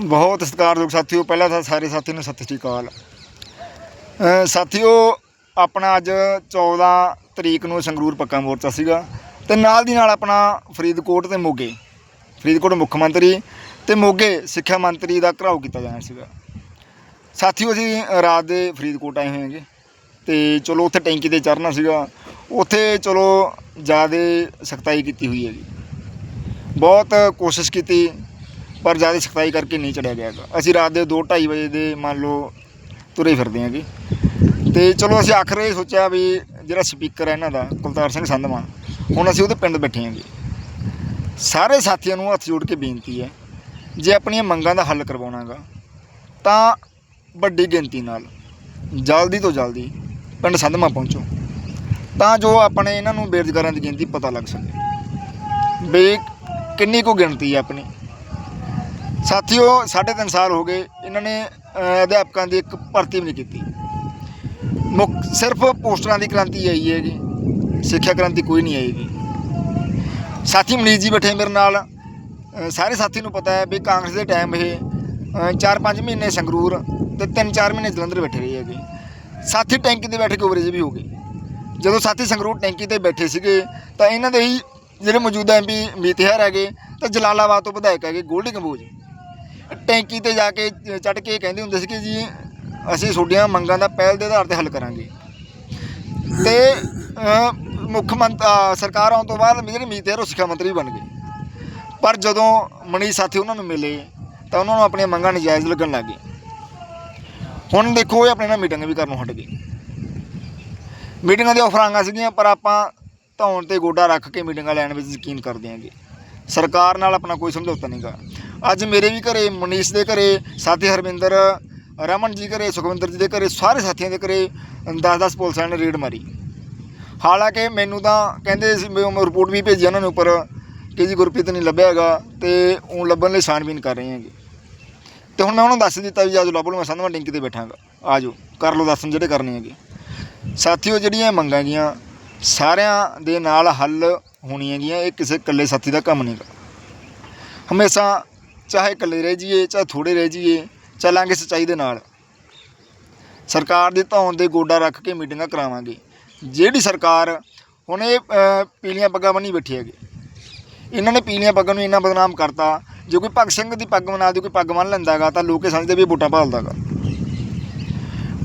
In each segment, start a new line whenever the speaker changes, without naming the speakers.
ਬਹੁਤ ਸਤਿਕਾਰਯੋਗ ਸਾਥੀਓ ਪਹਿਲਾਂ ਤਾਂ ਸਾਰੇ ਸਾਥੀ ਨੂੰ ਸਤਿ ਸ਼੍ਰੀ ਅਕਾਲ। ਅ, ਸਾਥੀਓ ਆਪਣਾ ਅੱਜ 14 ਤਰੀਕ ਨੂੰ ਸੰਗਰੂਰ ਪੱਕਾ ਮੋਰਚਾ ਸੀਗਾ ਤੇ ਨਾਲ ਦੀ ਨਾਲ ਆਪਣਾ ਫਰੀਦਕੋਟ ਤੇ ਮੋਗੇ ਫਰੀਦਕੋਟ ਮੁੱਖ ਮੰਤਰੀ ਤੇ ਮੋਗੇ ਸਿੱਖਿਆ ਮੰਤਰੀ ਦਾ ਘਰਾਓ ਕੀਤਾ ਜਾਣਾ ਸੀਗਾ। ਸਾਥੀਓ ਅਸੀਂ ਰਾਤ ਦੇ ਫਰੀਦਕੋਟ ਆਏ ਹੋਏ ਹਾਂਗੇ ਤੇ ਚਲੋ ਉੱਥੇ ਟੈਂਕੀ ਤੇ ਚੜਨਾ ਸੀਗਾ। ਉੱਥੇ ਚਲੋ ਜ਼ਿਆਦਾ ਸਖਤਾਈ ਕੀਤੀ ਹੋਈ ਹੈਗੀ। ਬਹੁਤ ਕੋਸ਼ਿਸ਼ ਕੀਤੀ ਪਰ ਜ਼ਿਆਦਾ ਸਖਤਾਈ ਕਰਕੇ ਨਹੀਂ ਚੜਿਆ ਗਿਆ ਹੈਗਾ। ਅਸੀਂ ਰਾਤ ਦੇ 2:30 ਵਜੇ ਦੇ ਮੰਨ ਲਓ ਤੁਰੇ ਫਿਰਦੇ ਹਾਂਗੇ। ਤੇ ਚਲੋ ਅਸੀਂ ਆਖਰ ਇਹ ਸੋਚਿਆ ਵੀ ਜਿਹੜਾ ਸਪੀਕਰ ਹੈ ਇਹਨਾਂ ਦਾ, ਕੁਲਤਾਰ ਸਿੰਘ ਸੰਧਮਾ ਹੁਣ ਅਸੀਂ ਉਹਦੇ ਪਿੰਡ ਬੈਠੇ ਹਾਂਗੇ। ਸਾਰੇ ਸਾਥੀਆਂ ਨੂੰ ਹੱਥ ਜੋੜ ਕੇ ਬੇਨਤੀ ਹੈ, ਜੇ ਆਪਣੀਆਂ ਮੰਗਾਂ ਦਾ ਹੱਲ ਕਰਵਾਉਣਾਗਾ ਤਾਂ ਵੱਡੀ ਗਿਣਤੀ ਨਾਲ ਜਲਦੀ ਤੋਂ ਜਲਦੀ ਪਿੰਡ ਸੰਧਮਾ ਪਹੁੰਚੋ, ਤਾਂ ਜੋ ਆਪਣੇ ਇਹਨਾਂ ਨੂੰ ਬੇਰੁਜ਼ਗਾਰਾਂ ਦੀ ਗਿਣਤੀ ਪਤਾ ਲੱਗ ਸਕੇ। ਵੀ ਕਿੰਨੀ ਕੁ ਗਿਣਤੀ ਹੈ ਆਪਣੀ। ਸਾਥੀਓ, ਸਾਢੇ ਤਿੰਨ ਸਾਲ ਹੋ ਗਏ, ਇਹਨਾਂ ਨੇ ਅਧਿਆਪਕਾਂ ਦੀ ਇੱਕ ਭਰਤੀ ਵੀ ਨਹੀਂ ਕੀਤੀ। ਮੁੱਖ, ਸਿਰਫ ਪੋਸਟਰਾਂ ਦੀ ਕ੍ਰਾਂਤੀ ਆਈ ਹੈਗੀ, ਸਿੱਖਿਆ ਕ੍ਰਾਂਤੀ ਕੋਈ ਨਹੀਂ ਆਏਗੀ ਸਾਥੀ ਮਨੀਸ਼ ਜੀ ਬੈਠੇ ਮੇਰੇ ਨਾਲ ਸਾਰੇ ਸਾਥੀ ਨੂੰ ਪਤਾ ਹੈ ਵੀ ਕਾਂਗਰਸ ਦੇ ਟਾਈਮ ਇਹ 4-5 ਮਹੀਨੇ ਸੰਗਰੂਰ ਤੇ 3-4 ਮਹੀਨੇ ਜਲੰਧਰ ਬੈਠੇ ਰਹੇ ਹੈਗੇ। ਸਾਥੀ ਟੈਂਕੀ ਤੇ ਬੈਠ ਕੇ ਓਵਰੇਜ ਵੀ ਹੋ ਗਏ ਜਦੋਂ ਸਾਥੀ ਸੰਗਰੂਰ ਟੈਂਕੀ ਤੇ ਬੈਠੇ ਸੀਗੇ, ਤਾਂ ਇਹਨਾਂ ਦੇ ਹੀ ਜਿਹੜੇ ਮੌਜੂਦਾ ਐਮਪੀ ਮੀਤਿਹਾਰ ਹੈਗੇ, ਤਾਂ ਜਲਾਲਾਬਾਦ ਤੋਂ ਵਿਧਾਇਕ ਹੈਗੇ, ਗੋਲਡੀ ਕੰਬੋਜ। ਟੈਂਕੀ ਤੇ ਜਾ ਕੇ ਚੜ ਕੇ ਕਹਿੰਦੇ ਹੁੰਦੇ ਸੀ ਕਿ ਜੀ ਅਸੀਂ ਤੁਹਾਡੀਆਂ ਮੰਗਾਂ ਦਾ ਪਹਿਲ ਦੇ ਆਧਾਰ ਤੇ ਹੱਲ ਕਰਾਂਗੇ। ਤੇ ਮੁੱਖ ਮੰਤ ਅਹ, ਸਰਕਾਰ ਆਉਣ ਤੋਂ ਬਾਅਦ ਜਿਹੜੇ ਮੀਤਿਹਾਰ ਉਹ ਸਿੱਖਿਆ ਮੰਤਰੀ ਬਣ ਗਏ। ਪਰ ਜਦੋਂ ਮਨੀਸ਼ ਸਾਥੀ ਉਹਨਾਂ ਨੂੰ ਮਿਲੇ ਤਾਂ ਉਹਨਾਂ ਨੂੰ ਆਪਣੀਆਂ ਮੰਗਾਂ ਨਜਾਇਜ਼ ਲੱਗਣ ਲੱਗ ਗਏ ਹੁਣ ਦੇਖੋ ਇਹ ਆਪਣੇ ਨਾਲ ਮੀਟਿੰਗ ਵੀ ਕਰਨੋਂ ਹਟ ਗਏ। ਮੀਟਿੰਗਾਂ ਦੇ ਆਫਰ ਸੀਗੀਆਂ ਪਰ ਆਪਾਂ ਧੌਣ ਤੇ ਗੋਡਾ ਰੱਖ ਕੇ ਮੀਟਿੰਗਾਂ ਲੈਣ ਵਿੱਚ ਯਕੀਨ ਕਰਦੇ ਹਾਂਗੇ। ਸਰਕਾਰ ਨਾਲ ਆਪਣਾ ਕੋਈ ਸਮਝੌਤਾ ਨਹੀਂਗਾ ਅੱਜ ਮੇਰੇ ਵੀ ਘਰੇ, ਮਨੀਸ਼ ਦੇ ਘਰੇ, ਸਾਥੀ ਹਰਵਿੰਦਰ ਰਮਨ ਜੀ ਘਰੇ, ਸੁਖਵਿੰਦਰ ਜੀ ਦੇ ਘਰੇ, ਸਾਰੇ ਸਾਥੀਆਂ ਦੇ ਘਰੇ 10-10 ਪੁਲਿਸਾਂ ਨੇ ਰੇਡ ਮਾਰੀ। ਹਾਲਾਂਕਿ ਮੈਨੂੰ ਤਾਂ ਕਹਿੰਦੇ ਸੀ, ਮੈਂ ਰਿਪੋਰਟ ਵੀ ਭੇਜੀ ਉਹਨਾਂ ਨੇ ਉੱਪਰ ਕਿ ਜੀ ਗੁਰਪ੍ਰੀਤ ਨਹੀਂ ਲੱਭਿਆ ਹੈਗਾ ਤੇ ਉਹ ਲੱਭਣ ਲਈ ਛਾਣਬੀਨ ਕਰ ਰਹੇ ਹੈਗੇ। ਤੇ ਹੁਣ ਮੈਂ ਉਹਨਾਂ ਨੂੰ ਦੱਸ ਦਿੱਤਾ ਵੀ ਆਜੋ ਲੱਭ ਲਓ, ਮੈਂ ਸੰਧਵਾ ਡਿੰਕ ਤੇ ਬੈਠਾਂਗਾ। ਆਜੋ, ਕਰ ਲਓ ਦਰਸ਼ਨ ਜਿਹੜੇ ਕਰਨੇ ਹੈਗੇ। ਸਾਥੀਓ ਜਿਹੜੀਆਂ ਮੰਗਾਂ ਗੀਆਂ ਸਾਰਿਆਂ ਦੇ ਨਾਲ ਹੱਲ ਹੋਣੀਆਂ ਗੀਆਂ ਇਹ ਕਿਸੇ ਇਕੱਲੇ ਸਾਥੀ ਦਾ ਕੰਮ ਨਹੀਂਗਾ ਹਮੇਸ਼ਾ ਚਾਹੇ ਇਕੱਲੇ ਰਹਿ ਜਾਈਏ, ਚਾਹੇ ਥੋੜੇ ਰਹਿ ਜਾਈਏ, ਚੱਲਾਂਗੇ ਸੱਚਾਈ ਦੇ ਨਾਲ। ਸਰਕਾਰ ਦੀ ਧੌਣ ਦੇ ਗੋਡਾ ਰੱਖ ਕੇ ਮੀਟਿੰਗਾਂ ਕਰਾਵਾਂਗੇ। ਜਿਹੜੀ ਸਰਕਾਰ ਹੁਣ ਇਹ ਪੀਲੀਆਂ ਪੱਗਾਂ ਬੰਨੀ ਬੈਠੀ ਹੈਗੀ। ਇਹਨਾਂ ਨੇ ਪੀਲੀਆਂ ਪੱਗਾਂ ਨੂੰ ਇੰਨਾ ਬਦਨਾਮ ਕਰਤਾ, ਜੇ ਕੋਈ ਭਗਤ ਸਿੰਘ ਦੀ ਪੱਗ ਬਣਾ ਦੇ, ਕੋਈ ਪੱਗ ਬੰਨ ਲੈਂਦਾਗਾ ਤਾਂ ਲੋਕ ਇਹ ਸਮਝਦੇ ਵੀ ਇਹ ਵੋਟਾਂ ਭਾਲਦਾਗਾ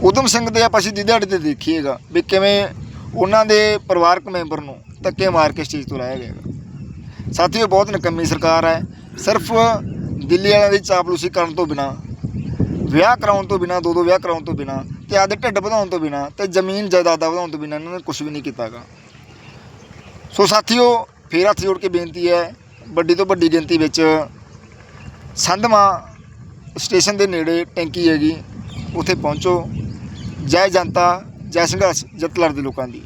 ਉਦਮ ਸਿੰਘ ਦੇ ਆਪਾਂ ਸਿੱਧੀ ਦਿਹਾੜੀ ਤੇ ਦੇਖੀਏਗਾ ਵੀ ਕਿਵੇਂ ਉਹਨਾਂ ਦੇ ਪਰਿਵਾਰਕ ਮੈਂਬਰ ਨੂੰ ਧੱਕੇ ਮਾਰ ਕੇ ਸਟੇਜ ਤੋਂ ਲਾਇਆ ਗਿਆ ਹੈਗਾ। ਸਾਥੀਓ, ਬਹੁਤ ਨਕੰਮੀ ਸਰਕਾਰ ਹੈ। ਸਿਰਫ ਦਿੱਲੀ ਵਾਲਿਆਂ ਦੀ ਚਾਪਲੂਸੀ ਕਰਨ ਤੋਂ ਬਿਨਾ, ਵਿਆਹ ਕਰਾਉਣ ਤੋਂ ਬਿਨਾ ਦੋ ਦੋ ਵਿਆਹ ਕਰਾਉਣ ਤੋਂ ਬਿਨਾ ਤੇ ਆਦੇ ਢਿੱਡ ਵਧਾਉਣ ਤੋਂ ਬਿਨਾ ਤੇ ਜ਼ਮੀਨ ਜਾਇਦਾਦਾਂ ਵਧਾਉਣ ਤੋਂ ਬਿਨਾ ਇਹਨਾਂ ਨੇ ਕੁਝ ਵੀ ਨਹੀਂ ਕੀਤਾਗਾ। ਸੋ ਸਾਥੀਓ, ਫੇਰ ਹੱਥ ਜੋੜ ਕੇ ਬੇਨਤੀ ਹੈ, ਵੱਡੀ ਤੋਂ ਵੱਡੀ ਗਿਣਤੀ ਵਿੱਚ ਸੰਧਮਾ ਸਟੇਸ਼ਨ ਦੇ ਨੇੜੇ ਟੈਂਕੀ ਹੈਗੀ, ਉੱਥੇ ਪਹੁੰਚੋ। ਜੈ ਜਨਤਾ, ਜੈ ਸੰਘਰਸ਼ ਜਿੱਤ ਲੜਦੇ ਲੋਕਾਂ ਦੀ।